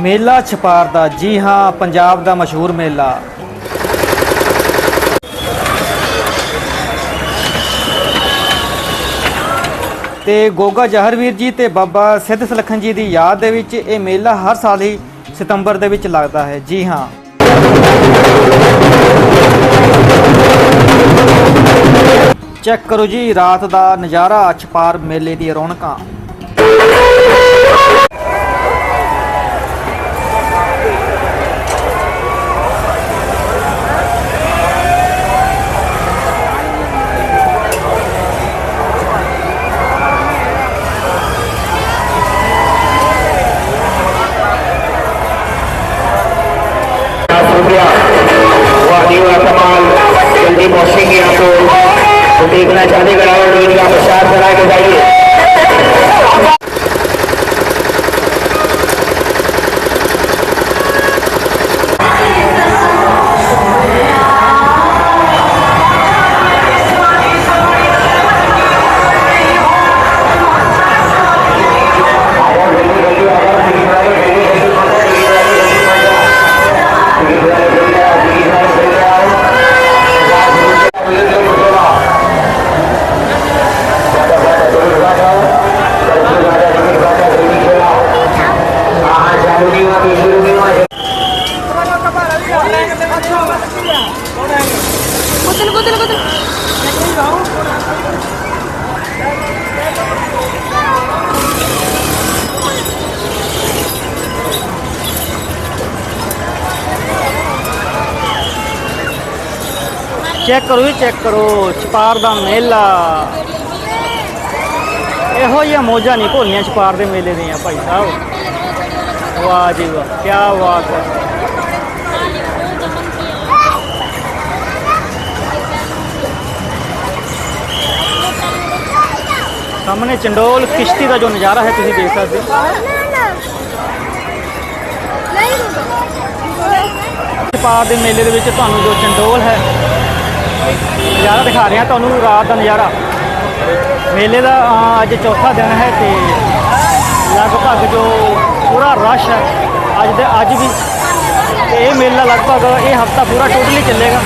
ਮੇਲਾ ਛਪਾਰ ਦਾ ਜੀ ਹਾਂ, ਪੰਜਾਬ ਦਾ ਮਸ਼ਹੂਰ ਮੇਲਾ। ਤੇ ਗੋਗਾ ਜਹਰਵੀਰ ਜੀ ਤੇ ਬਾਬਾ ਸਿੱਧ ਸਲਖਣ ਜੀ ਦੀ ਯਾਦ ਦੇ ਵਿੱਚ ਇਹ ਮੇਲਾ ਹਰ ਸਾਲ ਹੀ ਸਤੰਬਰ ਦੇ ਵਿੱਚ ਲੱਗਦਾ ਹੈ। ਜੀ ਹਾਂ। ਚੈੱਕ ਕਰੋ ਜੀ, ਰਾਤ ਦਾ ਨਜ਼ਾਰਾ, ਛਪਾਰ ਮੇਲੇ ਦੀ ਰੌਣਕਾਂ। शुक्रिया वादी हुआ कमाल जल्दी पहुंचेंगे आपको तो देखना चाहते ग्राउंड टीम का प्रचार करा के जाइए ਕੁਦਲ ਕੁਦਲ ਕੁਦਲ ਚੈੱਕ ਕਰੋ ਜੀ ਚੈੱਕ ਕਰੋ। ਛਪਾਰ ਦਾ ਮੇਲਾ। ਇਹੋ ਜਿਹੀਆਂ ਮੋਜਾਂ ਨਹੀਂ ਭੋਲੀਆਂ ਛਪਾਰ ਦੇ ਮੇਲੇ ਦੀਆਂ, ਭਾਈ ਸਾਹਿਬ। ਵਾਹ ਜੀ ਵਾਹ ਕੀ ਬਾਤ ਹੈ। ਸਾਹਮਣੇ ਚੰਡੋਲ ਕਿਸ਼ਤੀ ਦਾ ਜੋ ਨਜ਼ਾਰਾ ਹੈ, ਤੁਸੀਂ ਦੇਖ ਸਕਦੇ ਹੋ। ਛਪਾਰ ਦੇ ਮੇਲੇ ਦੇ ਵਿੱਚ ਤੁਹਾਨੂੰ ਜੋ ਚੰਡੋਲ ਹੈ, ਨਜ਼ਾਰਾ ਦਿਖਾ ਰਿਹਾ ਤੁਹਾਨੂੰ ਰਾਤ ਦਾ ਨਜ਼ਾਰਾ। ਮੇਲੇ ਦਾ ਅੱਜ ਚੌਥਾ ਦਿਨ ਹੈ ਤੇ ਲਗਭਗ ਜੋ ਪੂਰਾ ਰਸ਼ ਹੈ, ਅੱਜ ਦੇ, ਅੱਜ ਵੀ। ਇਹ ਮੇਲਾ ਲਗਭਗ ਇਹ ਹਫਤਾ ਪੂਰਾ ਟੋਟਲੀ ਚੱਲੇਗਾ।